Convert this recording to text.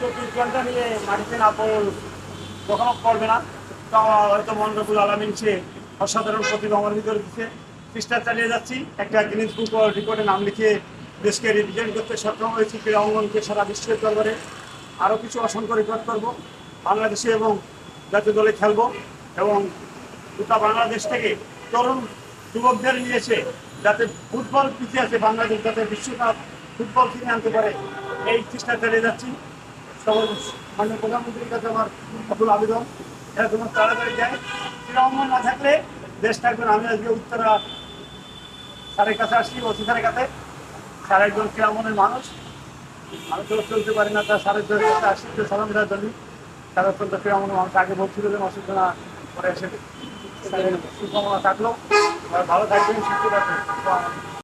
চব্বিশ ঘণ্টা নিয়ে মাটিতে না পড়ল কখনো পড়বে না তো হয়তো মন রবুল আলমিন সে অসাধারণ প্রতিভা আমার ভিতরে দিচ্ছে চেষ্টা চালিয়ে যাচ্ছি। একটা গিনিস বুক রিপোর্টে নাম লিখে দেশকে রিপ্রেজেন্ট করতে সক্ষম হয়েছি ক্রীড়া অঙ্গনকে সারা বিশ্বের দরবারে। আরও কিছু অসংখ্য রেকর্ড করব। বাংলাদেশে এবং জাতীয় দলে খেলব এবং গোটা বাংলাদেশ থেকে তরুণ যুবকদের নিয়েছে যাতে ফুটবল পিছিয়ে আছে বাংলাদেশ, যাতে বিশ্বকাপ ফুটবল কিনে আনতে পারে, এই চেষ্টা চালিয়ে যাচ্ছি। মাননীয় প্রধানমন্ত্রীর কাছে আমার সকল আবেদন। তোমার তাড়াতাড়ি যায়। ক্রীড়াঙ্গন না থাকলে দেশ থাকবে না। আমি আজকে উত্তরা স্যারের কাছে আসছি, ওসি স্যারের কাছে। স্যার একজন কেমনের মানুষ। আমি তো চলতে পারি না, তার স্যারের জন্য আসছি তো সালাম দেওয়ার জন্য। স্যার অত্যন্ত কেমন মানুষ, আগে বলছিল যে অসুস্থ না করে এসে শুভকামনা থাকল। ভালো থাকবেন, সুস্থ থাকবেন।